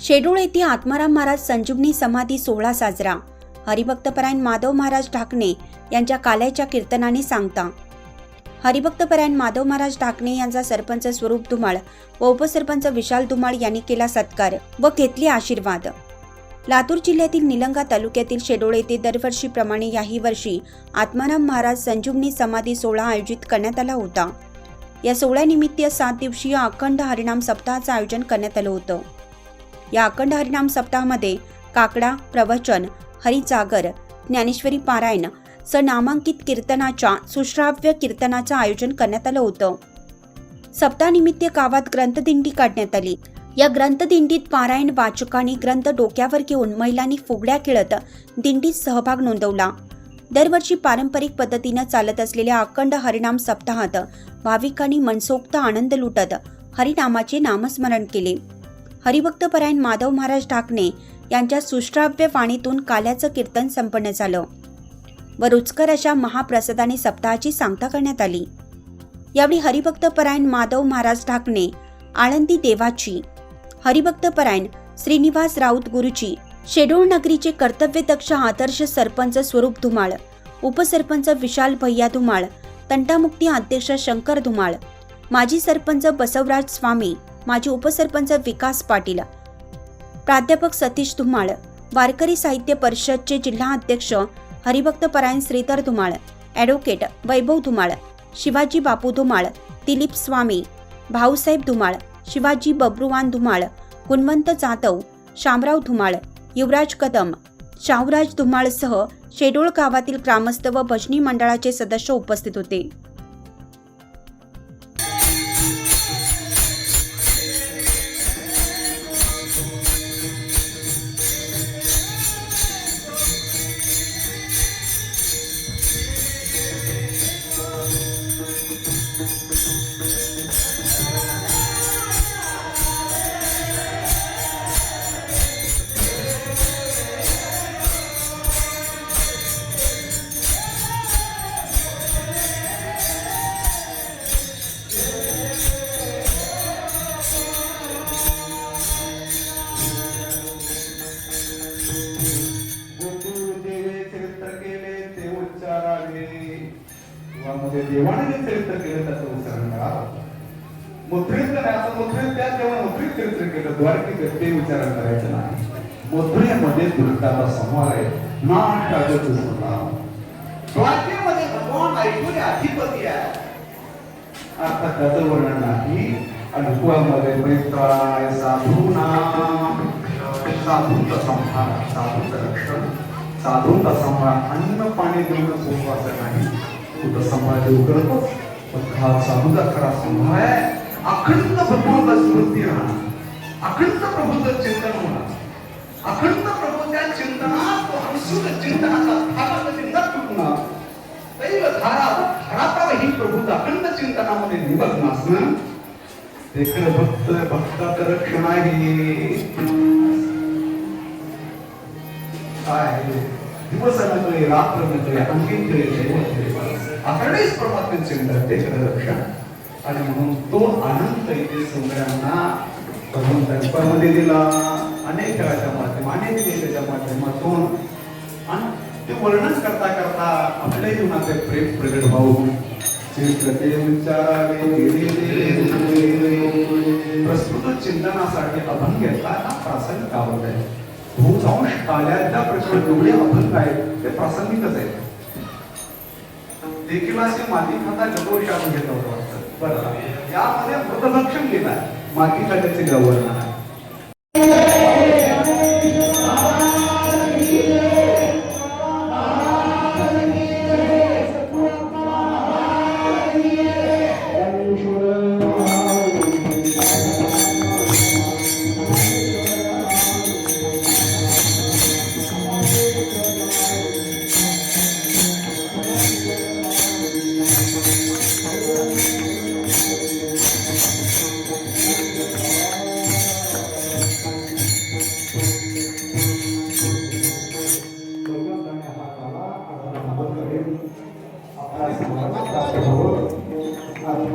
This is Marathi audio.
शेडूळ येथे आत्माराम महाराज संजीवनी समाधी सोहळा साजरा. हरिभक्तपरायण माधव महाराज ढाकणे यांच्या काल्याच्या कीर्तनाने सांगता. हरिभक्तपरायण माधव महाराज ढाकणे यांचा सरपंच स्वरूप धुमाळ व उपसरपंच विशाल धुमाळ यांनी केला सत्कार व घेतले आशीर्वाद. लातूर जिल्ह्यातील निलंगा तालुक्यातील शेडोळ येथे दरवर्षीप्रमाणे याही वर्षी आत्माराम महाराज संजीवनी समाधी सोहळा आयोजित करण्यात आला होता. या सोहळ्यानिमित्त सात दिवसीय अखंड हरिणाम सप्ताहाचं आयोजन करण्यात आलं होतं. या अखंड हरिनाम सप्ताहामध्ये काकडा प्रवचन हरिजागर ज्ञानेश्वरी पारायण स नामांकित कीर्तनाच्या सुश्राव्य कीर्तनाचं आयोजन करण्यात आलं होतं. सप्तानिमित्त गावात ग्रंथदिंडी काढण्यात आली. या ग्रंथदिंडीत पारायण वाचकांनी ग्रंथ डोक्यावर घेऊन महिलांनी फुगड्या खेळत दिंडीत सहभाग नोंदवला. दरवर्षी पारंपरिक पद्धतीनं चालत असलेल्या अखंड हरिनाम सप्ताहात भाविकांनी मनसोक्त आनंद लुटत हरिनामाचे नामस्मरण केले. हरिभक्तपरायण माधव महाराज ढाकणे यांच्या सुश्राव्य वाणीतून काल्याचं कीर्तन संपन्न झालं. व रुचकर अशा महाप्रसादाने सप्ताहाची सांगता करण्यात आली. यावेळी हरिभक्तपरायण माधव महाराज ढाकणे आळंदी देवाची हरिभक्तपरायण श्रीनिवास राऊत गुरुजी शेडोळ नगरीचे कर्तव्यदक्ष आदर्श सरपंच स्वरूप धुमाळ उपसरपंच विशाल भैया धुमाळ तंटामुक्ती अध्यक्ष शंकर धुमाळ माजी सरपंच बसवराज स्वामी माजी उपसरपंच विकास पाटील. प्राध्यापक सतीश धुमाळ वारकरी साहित्य परिषदचे जिल्हा अध्यक्ष हरिभक्तपरायण श्रीधर धुमाळ ॲडव्होकेट वैभव धुमाळ शिवाजी बापू धुमाळ दिलीप स्वामी भाऊसाहेब धुमाळ शिवाजी बब्रुवान धुमाळ गुणवंत जाधव शामराव धुमाळ युवराज कदम शाहूराज धुमाळसह शेडोळ गावातील ग्रामस्थ व भजनी मंडळाचे सदस्य उपस्थित होते. देवाने जे चरित्र केलं त्याचं उच्चारण करा. मुद्रित करायचं मुद्रित त्या तेव्हा मुद्रित चरित्र केलं. द्वारकेत ते उच्चारण करायचं नाही. मुद्रेमध्ये दुर्गाचा संहार आहे. नाटकाचं होता द्वारकेमध्ये भगवान ऐकून अधिपती आहे. अर्थात त्याचं वर्णन नाही. आणि कुळामध्ये मैत्राय साधूनाम. साधूंचा संहार साधूचं रक्षण साधूंचा संहार अन्न पाणी देऊन सोपवाचं नाही. तुझं संहार देऊ करतो पण हा साधूचा खरा संभाळ आहे. अखंड भगवंत स्मृती राहणार. अखंड प्रभूचं चिंतन होणार. अखंड प्रभूच्या चिंतनात तो हंसून चिंतनाचा धागा कधी न तुटणार. दैव धारा धाराता ही प्रभूत अखंड चिंतनामध्ये निमग्न असणं ते खरं भक्त भक्तात रक्षण आहे. काय दिवस नकळे रात्र नकळे अंकित अकडेच परमात्म्याचे चिंतन ते रक्षण आणि म्हणून तो आनंद इथे सगळ्यांना भगवंताने परमध्ये दिला. अनेक खेळाच्या माध्यम अनेक लेखाच्या माध्यमातून आणि ते वर्णन करता करता आपल्या जीवनाचे प्रेम प्रगट भाऊ चिंतते विचारावे प्रस्तुत चिंतनासाठी अभंग घेतला हा प्रासंगिक आवड आहे बहुतांश काल्याच्या प्रकरण एवढे अभंग आहेत ते प्रासंगिकच आहेत देखील असे माती खाता गगोरी आपण घेत होतो वाटतं. बरं यामध्ये मृतभक्षण गेलाय माती खात्याचे गवर्नर